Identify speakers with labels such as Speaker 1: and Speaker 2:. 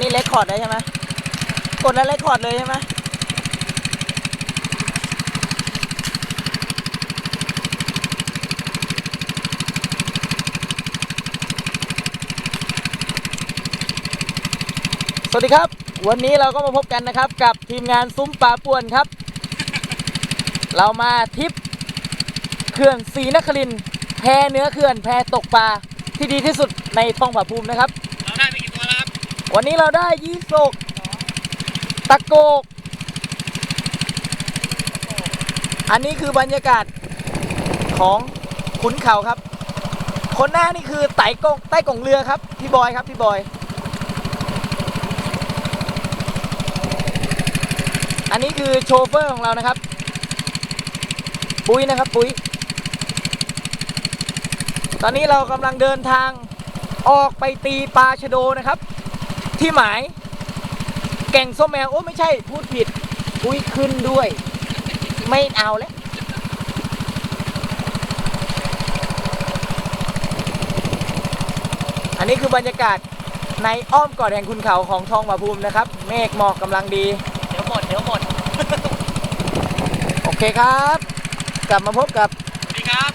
Speaker 1: นี่เลคคอร์ดได้ใช่ไหมกดแล้วเลคคอร์ดเลยใช่ไหมสวัสดีครับ วันนี้เราก็มาพบกันนะครับ กับทีมงานซุ้มปลาป่วนครับ เรามาทริปเขื่อนศรีนครินทร์แพเนื้อเขื่อนแพตกปลาที่ดีที่สุดในท้องผาภูมินะครับ
Speaker 2: เราได้ไปกี่ตัวแล้วครับ
Speaker 1: วันนี้เราได้ยี่สกตะโกก อันนี้คือบรรยากาศของขุนเขาครับ คนหน้านี่คือไต่กงใต้กงเรือครับ พี่บอยครับพี่บอย อันนี้คือโชเฟอร์ของเรานะครับ ปุ้ยนะครับปุ้ย ตอนนี้เรากำลังเดินทางออกไปตีปลาชะโดนะครับ ที่หมาย แก่งส้มแมวโอ้ไม่ใช่พูดผิด อุ้ยขึ้นด้วย ไม่เอาแล้วอันนี้คือบรรยากาศในอ้อมกอดแห่งคุณเขาของทองผาภูมินะครับ เมฆหมอกกำลังดี
Speaker 2: เดี๋ยวหมด เดี๋ยวหมด
Speaker 1: โอเคครับ กลับมาพบกับ
Speaker 2: สวัสดีครับ